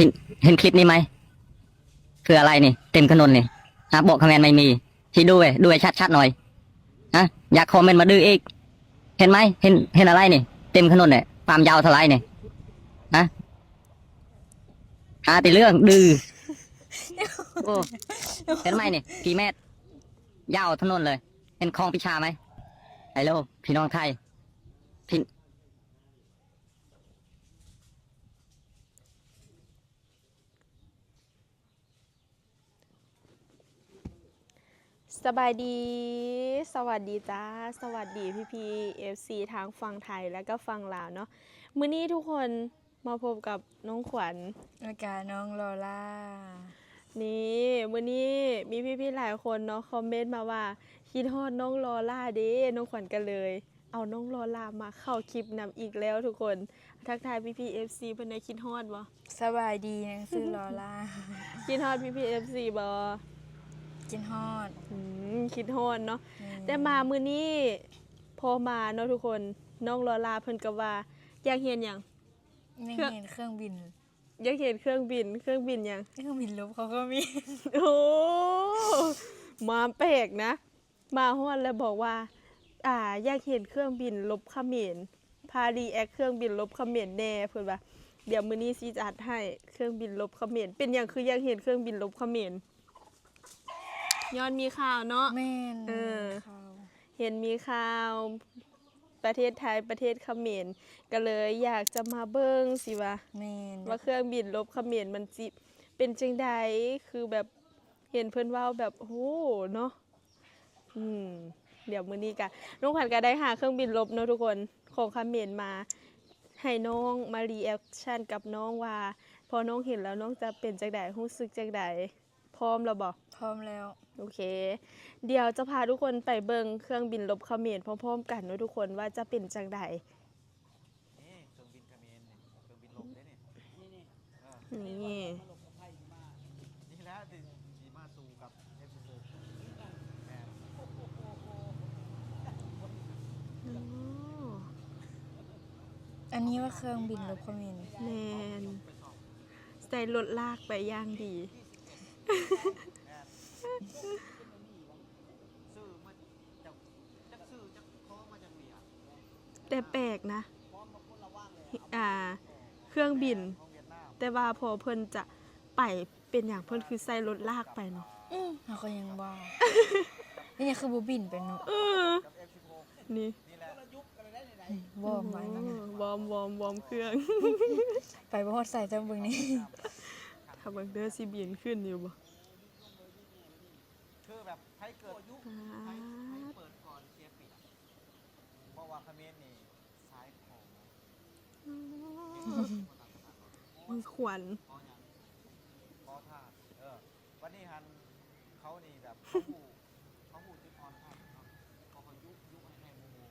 เห็นเห็นคลิปนี้ไหม คืออะไรนี่ เต็มถนนนี่ฮะบอกคอมเมนต์ไม่มีที่ดูเว้ยดูให้ชัดๆหน่อยฮะอยากคอมเมนต์มาดื้ออีก เห็นไหมเห็นเห็นอะไรนี่ เต็มถนนเนี่ยความยาวเท่าไหรนี่ฮะหาแต่เรื่องดื้อโอ้เห็นไหมนี่กี่เมตร ยาวถนนเลย เห็นคลองพิชาไหมฮัลโหลพี่น้องไทยพี่ สบายดี สวัสดีจ้า สวัสดีพี่พีเอฟซีทางฝั่งไทยแล้วก็ฝั่งลาวเนาะ มื้อนี้ทุกคนมาพบกับน้องขวัญ แล้วก็น้องลอล่า นี่มื้อนี้มีพี่ๆหลายคนเนาะคอมเมนต์มาว่าคิดฮอดน้องลอล่าเด้น้องขวัญกันเลย เอาน้องลอล่ามาเข้าคลิปนำอีกแล้วทุกคน ทักทายพี่ๆ FC เพิ่นได้คิดฮอดบ่สบายดีนังซื้อลอล่า คิดฮอดพี่ๆ FC บ่ กินฮอด อืมคิดฮอดเนาะอืแต่มามื้อนี้พอมาเนาะทุกคนน้องลอลาเพิ่นก็ว่าอยากเห็นหยังไม่เห็นเครื่องบินอยากเห็นเครื่องบิน เครื่องบินหยัง เครื่องบินลบเขาก็มี โอ้มาแปลกนะ มาฮอดแล้วบอกว่า อ่า อยากเห็นเครื่องบินลบเขมรพารีแอคเครื่องบินลบเขมรแน่เพิ่นว่าเดี๋ยวมื้อนี้สิจัดให้เครื่องบินลบเขมรเป็นหยังคืออยากเห็นเครื่องบินลบเขมร ย้อนมีข่าวเนาะ แม่นเออเขาเห็นมีข่าวประเทศไทยประเทศเขมรก็เลยอยากจะมาเบิ้งสิว่า แม่นว่าเครื่องบินลบเขมรมันจิเป็นจังใดคือแบบเห็นเพิ่นเว้าแบบโอ้โหเนาะอืมเดี๋ยวมื้อนี้กะน้องขวัญก็ได้หาเครื่องบินลบเนาะทุกคนของเขมรมาให้น้องมารีแอคชั่นกับน้องว่า พอน้องเห็นแล้วน้องจะเป็นจังใดรู้สึกจังใดพร้อมแล้วบ่ พร้อมแล้ว โอเค เดี๋ยวจะพาทุกคนไปเบิงเครื่องบินลบเขมรพร้อมๆกันเนอะทุกคนว่าจะเป็นจังใดนี่เครื่องบินเขมรนี่เครื่องบินลบได้นี่นี่นี่แหละที่สีมาสู่กับเอฟซีแม่นอันนี้ว่าเครื่องบินลบเขมรแมนใส่รถลากไปย่างดี ซื้อมาจากจักซื้อจักคล้องมาจากเบียร์แต่แปลกนะอ่า เครื่องบิน ของเวียดนามแต่ว่าพอเพิ่นจะไปเป็นอย่างเพิ่นคือใส่รถลากไปเนาะอื้อเขาก็ยังว่านี่คือบูบินเป็นเนาะเออกับ F16 นี่นี่แหละวอร์มไว้นั่นน่ะวอร์มวอร์มวอร์มเครื่องไปบ่ฮอดใส่จังเบิ่งนี่ถ้าเบังเดอร์ซีบินขึ้นอยู่บ่คือแบบให้ เกิดยุคให้ให้เปิดก่อนเสียเปรียบเพราะว่าเขมรนี่ซ้ายของมีขวัญพออย่างพอท่าเออวันนี้ฮันเขานี่แบบเขาหูเขาหูจุดอ่อนท่านเนาะเขาเขายุยุให้ให้หมู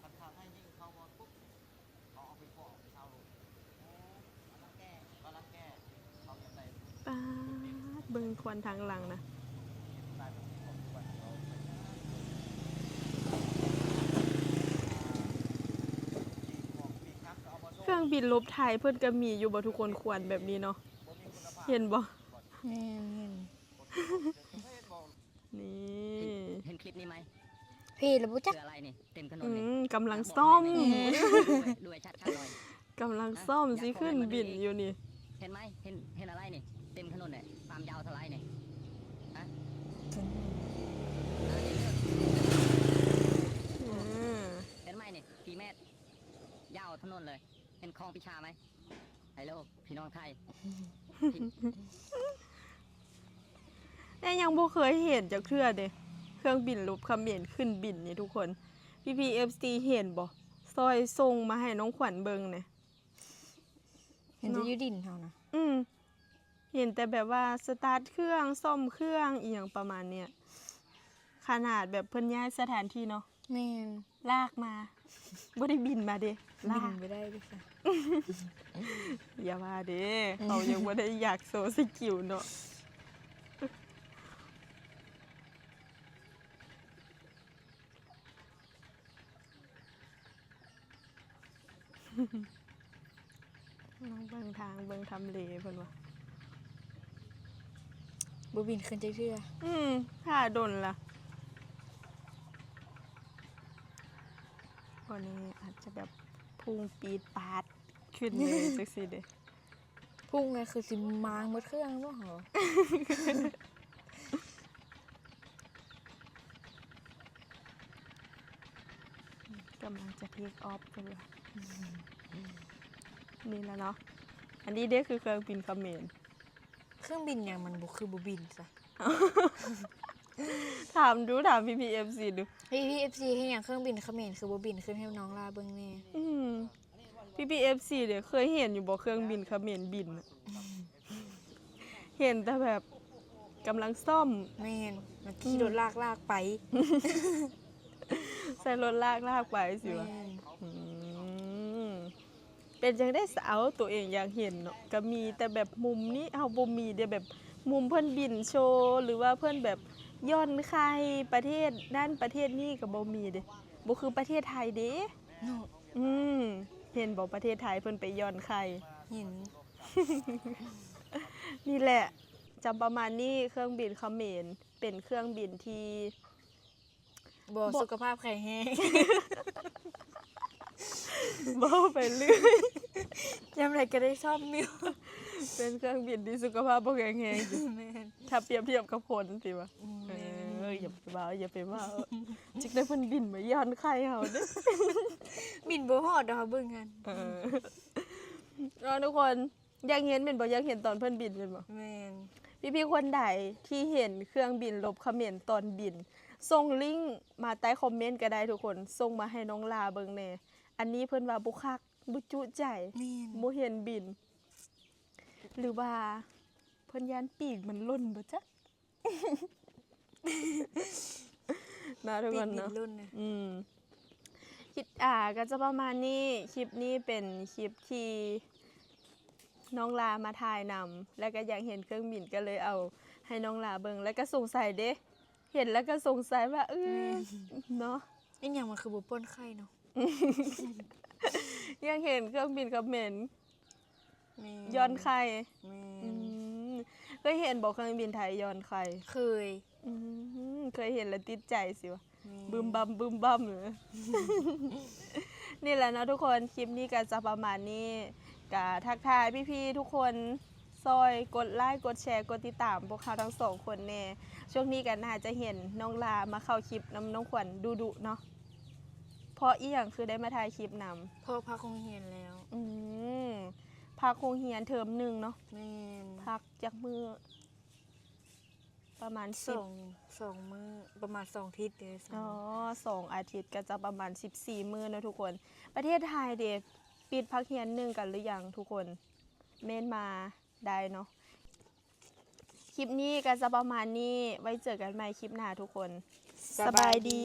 ทันทางให้ยิ่งเขาบอลปุ๊บเขาเอาไปฟอกชาวโลกกำลังแก้กำลังแก้เขาอย่างไรป๊าดเบิ่งควันทางหลังนะ กลายเป็นของทุกวันเราปีครับก็เอามา เค รื่องบินลบไทยเพิ่นก็มีอยู่บ่ทุกคนควรแบบนี้เนาะบ่มีคุณภาพเห็นบ่แม่นเห็นไม่เห็นบอกนี่เห็นคลิปนี้ไหมพี่แล้วบ่จักคืออะไรนี่เต็มถนอืนนี่มกำลังซ่อมด้วยด้วยชัดๆหน่อยกำลังซ่อมสิขึ้นบินอยู่นี่ เห็นไหมเห็นเห็นอะไรนี่เต็มถนนเนี่ยความยาวเท่าไหรนี่ฮะถึงอ่านี่เลือกอืมเห็นไหมนี่กี่เมตรยาวถนนเลย เห็นคลองพิชาไหมฮัลโหลพี่น้องไทยแต่ยังบ่เคยเห็นจักเทื่อเด้เครื่องบินลบเขมรขึ้นบินนี่ทุกคน พี่พีเอฟซีเห็นบ่ซอยส่งมาให้น้องขวัญเบิ่งเนี่ยเห็นจะอยู่ดินเฮานะอืมเห็นแต่แบบว่าสตาร์ทเครื่องซ่อมเครื่องอีหยังประมาณเนี้ยขนาดแบบเพิ่นย้ายสถานที่เนาะแม่นลากมา บ่ได้บินมาเด้บิลานกไปได้ดิค่ะอย่ามาเด้เขายังบ่ได้อยากโซสกิลเนาะน้องเบิ่งทางเบิ่งทำเลเพิ่นว่าบ่บินขึ้นจักเทื่ออืมถ้าดนล่ะ นนี้อาจจะแบบพุ่งปีดปาดขึ้นเลยจักสิเด้พุ่งไงคือสิมางหมดเครื่องบ่เหรอกำลังจะเทคออฟกันเลยนี่แล้วเนาะ อันนี้เด้คือเครื่องบินเขมรเครื่องบินหยังมันบ่คือบ่บินซะ ถามดูถามพี่พีเอฟซีดูพี่พี่ FC ให้หยังเครื่องบินเขมรคือบ่บินขึ้นให้น้องลาเบิ่งแน่อืมพี่พีเอฟซีเดี๋ยวเคยเห็นอยู่บ่เครื่องบินเขมรบินน่ะเห็นแต่แบบกำลังซ่อม แม่นมันขี่รถลากลากไปใส่รถลากลากไปสิวะ แม่นอืม เป็นจังได้สาวตัวเองอยากเห็นเนาะก็มีแต่แบบมุมนี้เอาบ่มีเดี๋ยวแบบมุมเพื่อนบินโชว์หรือว่าเพื่อนแบบย่อนใครประเทศด้านประเทศนี้ก็บ่มีเด้บ่คือประเทศไทยเด้เนาะอืมเห็นบอกประเทศไทยเพิ่นไปย่อนใครเห็น นี่แหละจำประมาณนี้เครื่องบินเขมรเป็นเครื่องบินที่ บ่บ่สุขภาพแข็งแรง เบ้าไปเรื่อยจำไรก็ได้ชอบมิวเป็นเครื่องบินที่สุขภาพบ่แข็งแรงอยู่แม่นถ้าเปรียบเทียบกับคนสิวะอืมเอออย่าไปบ้าอย่าไปบ้าจิกได้เพิ่นบินมาย่อนใครเฮาเด้อบินบ่ฮอดดอกเบิ่งกันเออแล้วทุกคนอยากเห็นเป็นบ่อยากเห็นตอนเพิ่นบินเป็นบ่ แม่นพี่พี่ๆคนใดที่เห็นเครื่องบินลบเขมรตอนบิน ส่งลิงก์มาใต้คอมเมนต์ก็ได้ทุกคน ส่งมาให้น้องลาเบิงแหน่ อันนี้เพิ่นว่าบุคักบุจุใจแม่นบ่เห็นบิน หรือว่าเพิ่นยานปีกมันล่นบ่จ๊ะนะทุกติคดนบินเนาะรุ่นนะอืมคลิปอ่าก็จะประมาณนี้ คลิปนี้เป็นคลิปที่น้องลามาถ่ายนำแล้วก็อยากเห็นเครื่องบินก็เลยเอา ให้น้องลาเบิงแล้วก็สงสัยเด้ เห็นแล้วก็สงสัยว่าเออเนาะอีหยังมันคือบ่ป้นไข่เนาะ ยังเห็นเครื่องบินกับเหม็นแม่ย้อนไข่แม่อืนมเคยเห็นบอกเครื่องบินไทยย้อนไข่เคยอืมเคยเห็นแล้วติดใจสิวะแม่นบึมบัมบึมบัมเลยนี่แหละเนาะทุกคนคลิปนี้ก็จะประมาณนี้กะทักทายพี่ๆทุกคนซอยกดไลค์กดแชร์กดติดตาม พวกเขาทั้งสองคนแน่ช่วงนี้กันน่าจะเห็นน้องลามาเข้าคลิปน้ำน้องขวัญดูดุๆเนาะ เพราะอีหยังคือได้มาถ่ายคลิปนำพ่อพักคงเห็นแล้วอืมพักโรงเรียนเทอมหนึ่งเนาะแม่นพักจากมือ ประมาณสสิบองสองมื้อประมาณสองอาทิศเด้อสองอ๋อสองอาทิตย์ก็จะประมาณสิบสี่มื้อนะทุกคน ประเทศไทยเด็ปิดพักเรียนหนึ่งกันหรือยังทุกคน เมนมาได้เนาะคลิปนี้ก็จะประมาณนี้ไว้เจอกันใหม่คลิปหน้าทุกคน สบายดี